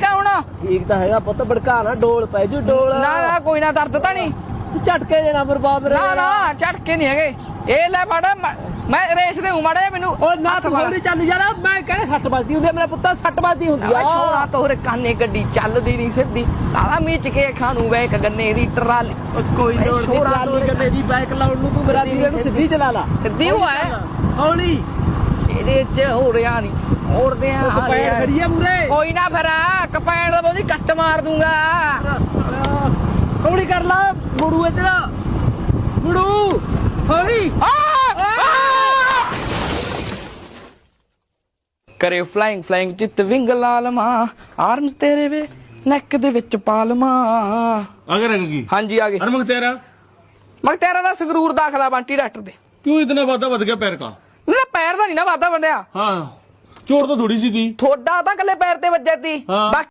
ਠੀਕ ਆ ਹੁਣ? ਠੀਕ ਤਾਂ ਹੈਗਾ ਪੁੱਤ ਭੜਕਾ ਨਾ ਡੋਲ ਪੈ ਜੂ ਡੋਲ। ਨਾ ਨਾ ਕੋਈ ਨਾ ਦਰਦ ਤਾਂ ਨਹੀਂ। ਝਟਕੇ ਦੇ ਨਾ ਬਰਬਾਦ ਮੇਰੇ ਨਾ ਨਾ ਝਟਕੇ ਨਹੀਂ ਹੈਗੇ। ਇਹ ਲੈ ਫੜ ਮੈਂ- ਰੇਸ ਦੇ ਹੂੰ ਮਾੜਾ ਮੈਨੂੰ ਓ ਨਾ ਚੱਲ ਯਾਰ ਮੈਂ ਕਹਿੰਦਾ ਸੱਟ ਵੱਜਦੀ ਹੁੰਦੀ ਮੇਰਾ ਪੁੱਤ ਸੱਟ ਵੱਜਦੀ ਹੁੰਦੀ ਆ। ਆ ਤੋਰੇ ਕਾਨੇ ਗੱਡੀ ਚੱਲਦੀ ਨਹੀਂ ਸਿੱਧੀ। ਲਾਲਾ ਮੀਚ ਕੇ ਖਾਣੂ ਵੇਖ ਗੰਨੇ ਦੀ ਟਰਾਲੀ। ਕੋਈ ਲੋੜ ਨਹੀਂ ਟਰਾਲੀ ਕੰਨੇ ਦੀ ਬਾਈਕ ਲਾਉਣ ਨੂੰ ਤੂੰ ਮੇਰਾ ਵੀਰੇ ਨੂੰ ਸਿੱਧੀ ਚਲਾ ਲਾ। ਸਿੱਧੀ ਹੋਇਆ। ਹੌਲੀ। ਇਹ ਚ ਹੋ ਰਿਆ ਨਹੀਂ। ਔਰਦੇ ਆ ਕਪੈਣ ਖੜੀ ਮੂਰੇ। ਕੋਈ ਨਾ ਫਿਰ ਕਪੈਣ ਦਾ ਬੋਦੀ ਕੱਟ ਮਾਰ ਦੂੰਗਾ। ਕੌੜੀ ਕਰ ਲਾ ਬੜੂ ਇੱਧਰ। ਬੜੂ ਹੌਲੀ। ਕਰੇ ਫਲਾਈਂਗ ਫਲਾਈਂਗ ਚਿੱਤ ਵਿੰਗ ਲਾਲਮਾ ਆਰਮਸ ਤੇਰੇ ਵੇ ਨੈਕ ਦੇ ਵਿੱਚ ਪਾਲਮਾ ਅਗਰ ਅਗੀ ਹਾਂਜੀ ਆ ਗਏ। ਹਰਮਗ ਤੇਰਾ ਮਗ ਤੇਰਾ ਦਾ ਸੰਗਰੂਰ ਦਾਖਲਾ ਬੰਟੀ ਡਾਕਟਰ ਦੇ। ਕਿਉਂ ਇਤਨਾ ਵਾਦਾ ਵੱਧ ਗਿਆ ਪੈਰ ਕਾ? ਪੈਰ ਦਾ ਨਹੀਂ ਨਾ ਵਾਦਾ ਬੰਦਿਆ ਹਾਂ ਚੋਰ ਤਾਂ ਥੋੜੀ ਸੀ ਦੀ ਥੋੜਾ ਤਾਂ ਕੱਲੇ ਪੈਰ ਤੇ ਵੱਜਿਆ ਸੀ ਬਾਕੀ